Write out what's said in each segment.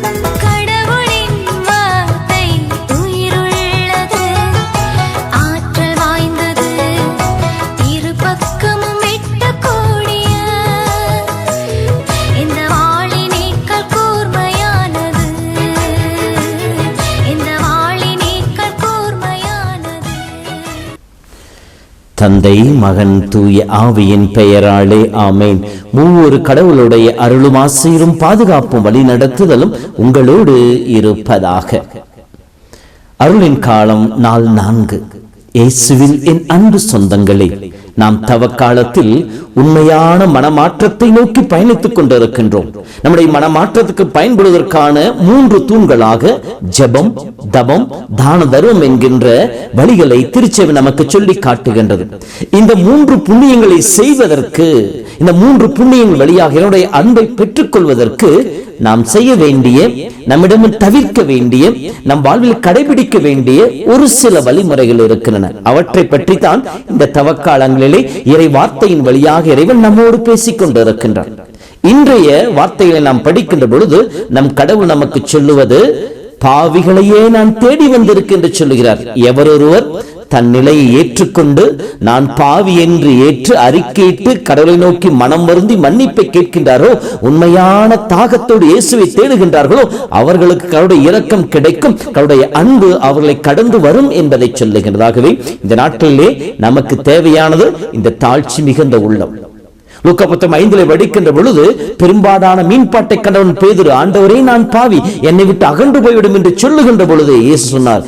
Thank you. தந்தை மகன் தூய ஆவியின் பெயராலே ஆமேன். மூவொரு கடவுளுடைய அருளும் ஆசையிலும் பாதுகாப்பும் வழி நடத்துதலும் உங்களோடு இருப்பதாக. அருளின் காலம் நாள் நான்கு. இயேசுவில் என் அன்பு சொந்தங்களே நாம் தவக்காலத்தில் உண்மையான மனமாற்றத்தை நோக்கி பயணித்துக் கொண்டிருக்கின்றோம். நம்முடைய மனமாற்றத்துக்கு பயன்படுவதற்கான மூன்று தூண்களாக ஜபம் தபம் தான தர்மம் என்கின்ற வழிகளை திருச்செவி நமக்கு சொல்லி காட்டுகின்றது. இந்த மூன்று புண்ணியங்களை செய்வதற்கு இந்த மூன்று புண்ணியங்கள் வழியாக என்னுடைய அன்பை பெற்றுக்கொள்வதற்கு நாம் செய்ய வேண்டிய நம்மிடம் தவிர்க்க வேண்டிய நம் வாழ்வில் கடைபிடிக்க வேண்டிய ஒரு சில வழிமுறைகள் இருக்கின்றன. அவற்றை பற்றி தான் இந்த தவக்காலங்களிலே இறை வார்த்தையின் வழியாக இறைவன் நம்மோடு பேசிக் கொண்டிருக்கின்றார் இன்றைய வார்த்தைகளை நாம் படிக்கின்ற பொழுது நம் கடவுள் நமக்கு சொல்லுவது பாவிகளையே நான் தேடி வந்திருக்கேன் என்று சொல்லுகிறார். எவரொருவர் தன் நிலையை ஏற்றுக்கொண்டு நான் பாவி என்று ஏற்று அறிக்கையிட்டு கடவுளை நோக்கி மனம் வருந்தி மன்னிப்பை கேட்கின்றாரோ உண்மையான தாகத்தோடு இயேசுவை தேடுகின்றார்களோ அவர்களுக்கு கடவுளுடைய இரக்கம் கிடைக்கும் கடவுளுடைய அன்பு அவர்களை கடந்து வரும் என்பதை சொல்லுகின்றதாகவே இந்த நாட்களிலே நமக்கு தேவையானது இந்த தாழ்ச்சி மிகுந்த உள்ளம். லூக்கா புத்தகம் ஐந்திலே வடிக்கின்ற பொழுது பெரும்பாலான மீன்பாட்டை கண்டவன் பேதுரு ஆண்டவரே நான் பாவி. என்னை விட்டு அகன்று போய்விடும் என்று சொல்லுகின்ற பொழுது இயேசு சொன்னார்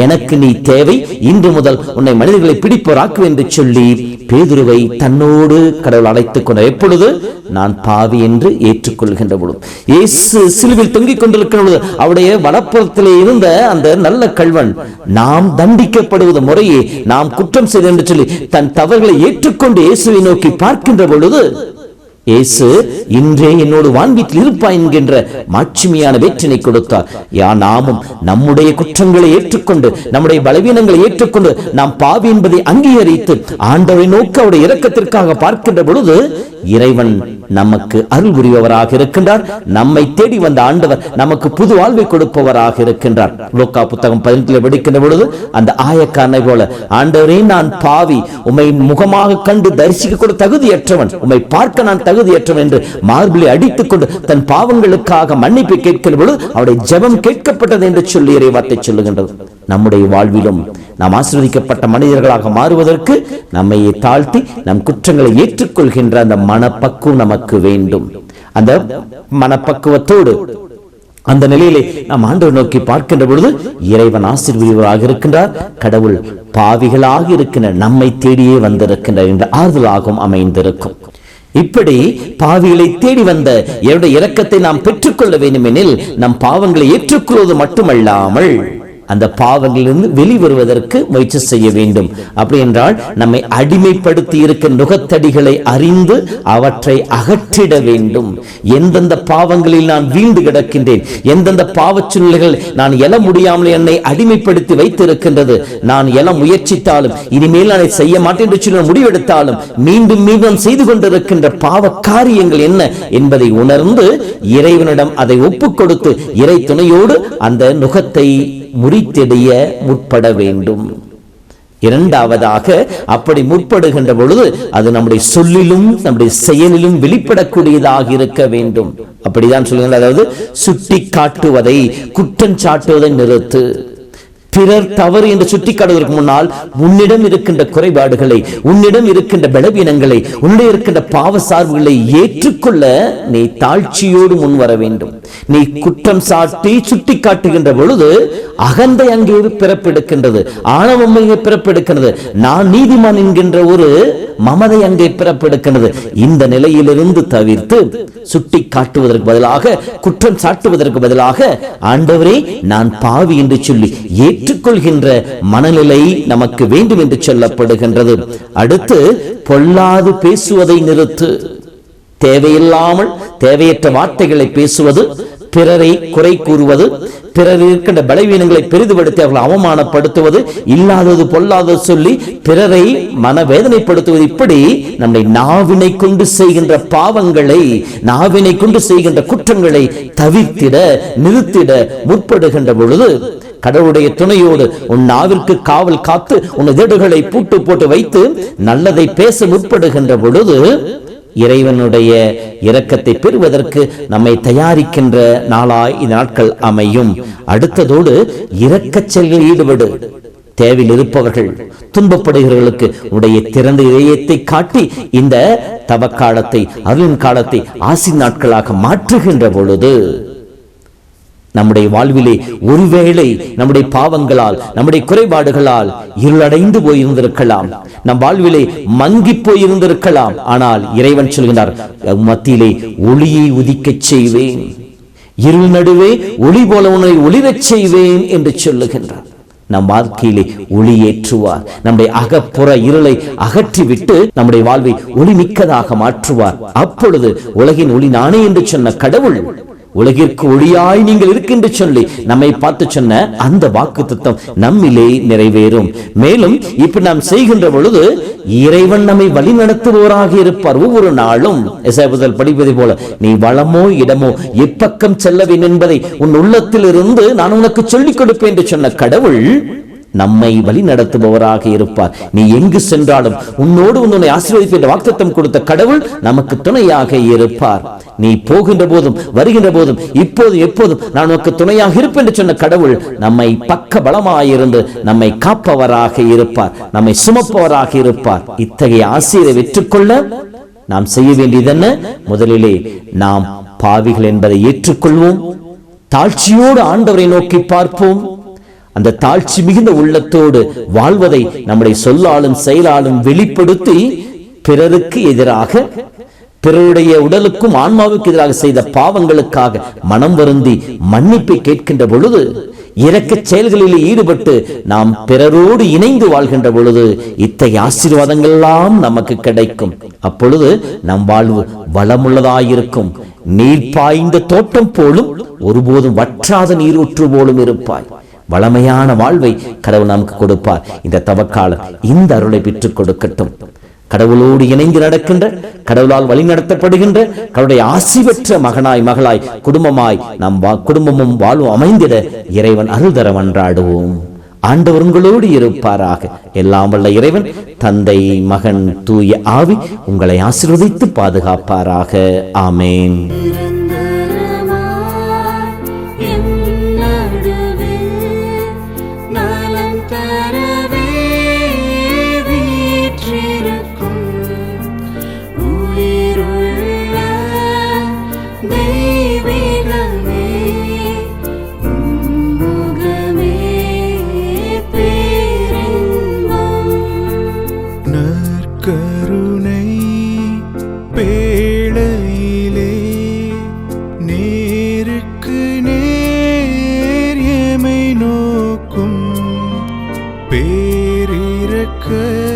எனக்கு நீ தேவை. இன்று முதல் உன்னை மனிதர்களை பிடிப்போராக்கு என்று சொல்லி பேதுருவை தன்னோடு கடவுள் அழைத்துக் கொண்ட எப்பொழுது? நான் பாவி என்று ஏற்றுக்கொள்கின்ற பொழுது. இயேசு சிலுவில் தொங்கிக் கொண்டிருக்கிற பொழுது அவருடைய வலப்புறத்திலே இருந்த அந்த நல்ல கல்வன் நாம் தண்டிக்கப்படுவது முறையே. நாம் குற்றம் செய்து என்று சொல்லி தன் தவறுகளை ஏற்றுக்கொண்டு இயேசுவை நோக்கி பார்க்கின்ற பொழுது இயேசு இன்றே என்னோடு வான்வீட்டில் இருப்பாய் என்கின்ற மாட்சிமையான வேற்றினை கொடுத்தார். யா நாமும் நம்முடைய குற்றங்களை ஏற்றுக்கொண்டு நம்முடைய பலவீனங்களை ஏற்றுக்கொண்டு நாம் பாவி என்பதை அங்கீகரித்து ஆண்டவரை நோக்க அவருடைய இரக்கத்திற்காக பார்க்கின்ற பொழுது இறைவன் நமக்கு அருள் புரிபவராக இருக்கின்றார். நம்மை தேடி வந்த ஆண்டவர் நமக்கு புது வாழ்வை கொடுப்பவராக இருக்கின்றார். லோக்கா புத்தகம் பதினெட்டில் படிக்கின்ற பொழுது அந்த ஆயக்காரனை போல ஆண்டவரே நான் பாவி. உம்மை முகமாக கண்டு தரிசிக்க கூட தகுதியற்றவன். உம்மை பார்க்க நான் தகுதியற்றவன் என்று மார்பிளை அடித்துக் கொண்டு தன் பாவங்களுக்காக மன்னிப்பு கேட்கிற பொழுது அவருடைய ஜெபம் கேட்கப்பட்டது என்று சொல்லி இறைவார்த்தை சொல்லுகின்றது. நம்முடைய வாழ்விலும் நாம் ஆசிர்வதிக்கப்பட்ட மனிதர்களாக மாறுவதற்கு நம்மையே தாழ்த்தி நம் குற்றங்களை ஏற்றுக்கொள்கின்ற அந்த மனப்பக்குவம் நமக்கு வேண்டும். அந்த மனப்பக்குவத்தோடு அந்த நிலையிலே நாம் ஆண்டவர் நோக்கி பார்க்கின்ற பொழுது இறைவன் ஆசீர்வதிவராக இருக்கின்றார் கடவுள் பாவிகளாக இருக்கின்ற நம்மை தேடியே வந்திருக்கின்றார் என்ற ஆறுதலாகவும் அமைந்திருக்கும். இப்படி பாவிகளை தேடி வந்த என்னுடைய இரக்கத்தை நாம் பெற்றுக்கொள்ள வேண்டும் எனில் நம் பாவங்களை ஏற்றுக்கொள்வது மட்டுமல்லாமல் அந்த பாவங்களிலிருந்து வெளிவருவதற்கு முயற்சி செய்ய வேண்டும். அப்படி என்றால் நம்மை அடிமைப்படுத்தி இருக்க நுகத்தடிகளை அறிந்து அவற்றை அகற்றிட வேண்டும். எந்தெந்த பாவங்களில் நான் வீழ்ந்து கிடக்கின்றேன்? எந்தெந்த பாவச் சூழ்நிலைகள் நான் எல முடியாமல் என்னை அடிமைப்படுத்தி வைத்திருக்கின்றது? நான் எல முயற்சித்தாலும் இனிமேல் நான் அதை செய்ய மாட்டேன் என்று சொல்ல முடிவெடுத்தாலும் மீண்டும் மீண்டும் செய்து கொண்டிருக்கின்ற பாவ காரியங்கள் என்ன என்பதை உணர்ந்து இறைவனிடம் அதை ஒப்புக் கொடுத்து இறை துணையோடு அந்த நுகத்தை முறித்தெடிய முற்பட வேண்டும். இரண்டாவதாக அப்படி முற்படுகின்ற பொழுது அது நம்முடைய சொல்லிலும் நம்முடைய செயலிலும் வெளிப்படக்கூடியதாக இருக்க வேண்டும். அப்படிதான் சொல்லுங்கள் அதாவது சுட்டி காட்டுவதை குற்றம் சாட்டுவதை நிறுத்து. பிறர் தவறு என்று சுட்டி சுட்டிக்காட்டுவதற்கு முன்னால் உன்னிடம் இருக்கின்ற குறைபாடுகளை உன்னிடம் இருக்கின்ற பலவீனங்களை உன்னிடம் இருக்கின்ற பாவ சார்புகளை ஏற்றுக்கொள்ள நீ தாழ்ச்சியோடு முன் வர வேண்டும். நீ குற்றம் சாட்டி சுட்டி காட்டுகின்ற பொழுது அகந்தை அங்கே பிறப்பெடுக்கின்றது ஆணவம் பிறப்பெடுக்கின்றது நான் நீதிமான் என்கின்ற ஒரு மமதை அங்கே பிறப்பெடுக்கின்றது. இந்த நிலையிலிருந்து தவிர்த்து சுட்டி காட்டுவதற்கு பதிலாக குற்றம் சாட்டுவதற்கு பதிலாக ஆண்டவரே நான் பாவி என்று சொல்லி ஏற்று ஏற்றுக்கொள்கின்ற மனநிலை நமக்கு வேண்டும் என்று சொல்லப்படுகின்றது. அடுத்து பொல்லாது பேசுவதை நிறுத்து. தேவையில்லாமல் தேவையற்ற வார்த்தைகளை பேசுவது பிறரை குறை கூறுவது பிறர் இருக்கின்ற பலவீனங்களை பெரிதுபடுத்தி அவர்களை அவமானப்படுத்துவது இல்லாதது பொல்லாதது சொல்லி பிறரை மனவேதனைப்படுத்துவது இப்படி நம்மை நாவினை கொண்டு செய்கின்ற பாவங்களை நாவினை கொண்டு செய்கின்ற குற்றங்களை தவிர்த்திட நிறுத்திட முற்படுகின்ற பொழுது கடவுளுடைய துணையோடு உன் நாவிற்கு காவல் காத்து உன் இதடுகளை பூட்டு போட்டு வைத்து நல்லதை பேச முற்படுகின்ற பொழுது இறைவனுடைய இரக்கத்தை பெறுவதற்கு நம்மை தயாரிக்கின்ற நாளாய் இந்த நாட்கள் அமையும். அடுத்ததோடு இரக்கச் செயலில் ஈடுபடு. தேவையில் இருப்பவர்கள் துன்பப்படுகிறவர்களுக்கு உடைய திறந்த இதயத்தை காட்டி இந்த தவக்காலத்தை அருளின் காலத்தை ஆசி நாட்களாக மாற்றுகின்ற பொழுது நம்முடைய வாழ்விலே ஒருவேளை நம்முடைய பாவங்களால் நம்முடைய குறைபாடுகளால் இருளடைந்து போயிருந்திருக்கலாம். நம் வாழ்விலே மங்கி போயிருந்திருக்கலாம். ஆனால் இறைவன் சொல்கிறார் மத்தியிலே ஒளியை உதிக்கச் செய்வேன். இருள் நடுவே ஒளி போல உன்னை ஒளிரச் செய்வேன் என்று சொல்லுகின்றார். நம் வாழ்க்கையிலே ஒளி ஏற்றுவார். நம்முடைய அகப்புற இருளை அகற்றிவிட்டு நம்முடைய வாழ்வை ஒளி மிக்கதாக மாற்றுவார். அப்பொழுது உலகின் ஒளி நானே என்று சொன்ன கடவுள் உலகிற்கு ஒளியாய் நீங்கள் இருக்கின்ற சொல்லி நம்மை பார்த்து சொன்ன அந்த வாக்கு தத்துவம் நம்மிலே நிறைவேறும். மேலும் இப்ப நாம் செய்கின்ற பொழுது இறைவன் நம்மை வழி நடத்துபவராக இருப்பார் ஒவ்வொரு நாளும். எசைபுதல் படிப்பதை போல நீ வளமோ இடமோ எப்பக்கம் செல்லவேன் என்பதை உன் உள்ளத்தில் இருந்து நான் உனக்கு சொல்லிக் கொடுப்பேன் என்று சொன்ன கடவுள் நம்மை வழி நடத்துபவராக இருப்பார். நீ எங்கு சென்றாலும் உன்னோடு உன்னை ஆசீர்வதிப்பு என்ற வாக்குத்தம் கொடுத்த கடவுள் நமக்கு துணையாக இருப்பார். நீ போகின்ற போதும் வருகின்ற போதும் இப்போது எப்போதும் நான் உனக்கு துணையாக இருப்பேன் என்று சொன்ன கடவுள் நம்மை பக்க பலமாயிருந்து நம்மை காப்பவராக இருப்பார். நம்மை சுமப்பவராக இருப்பார். இத்தகைய ஆசிரியரை வெற்றுக்கொள்ள நாம் செய்ய வேண்டியது என்ன? முதலிலே நாம் பாவிகள் என்பதை ஏற்றுக்கொள்வோம். தாழ்ச்சியோடு ஆண்டவரை நோக்கி பார்ப்போம். அந்த தாழ்ச்சி மிகுந்த உள்ளத்தோடு வாழ்வதை நம்முடைய சொல்லாலும் செயலாலும் வெளிப்படுத்தி பிறருக்கு எதிராக பிறருடைய உடலுக்கும் ஆன்மாவுக்கு எதிராக செய்த பாவங்களுக்காக மனம் வருந்தி மன்னிப்பை கேட்கின்ற பொழுது இறக்க செயல்களில் ஈடுபட்டு நாம் பிறரோடு இணைந்து வாழ்கின்ற பொழுது இத்தகைய ஆசீர்வாதங்கள் எல்லாம் நமக்கு கிடைக்கும். அப்பொழுது நம் வாழ்வு வளமுள்ளதாயிருக்கும். நீர் பாய்ந்த தோட்டம் போலும் ஒருபோதும் வற்றாத நீரூற்று போலும் இருப்பாய். வளமையான வாழ்வை கடவுள் நமக்கு கொடுப்பார். இந்த தவக்காலம் இந்த அருளை பெற்றுக் கொடுக்கட்டும். கடவுளோடு இணைந்து நடக்கின்ற கடவுளால் வழி நடத்தப்படுகின்ற கடவுளுடைய ஆசி பெற்ற மகனாய் மகளாய் குடும்பமாய் நம் வா- குடும்பமும் வாழ்வும் அமைந்திட இறைவன் அருள் தர ஆண்டவர் உங்களோடு இருப்பாராக. எல்லாம் வல்ல இறைவன் தந்தை மகன் தூய ஆவி உங்களை ஆசிர்வதித்து பாதுகாப்பாராக. ஆமேன். good.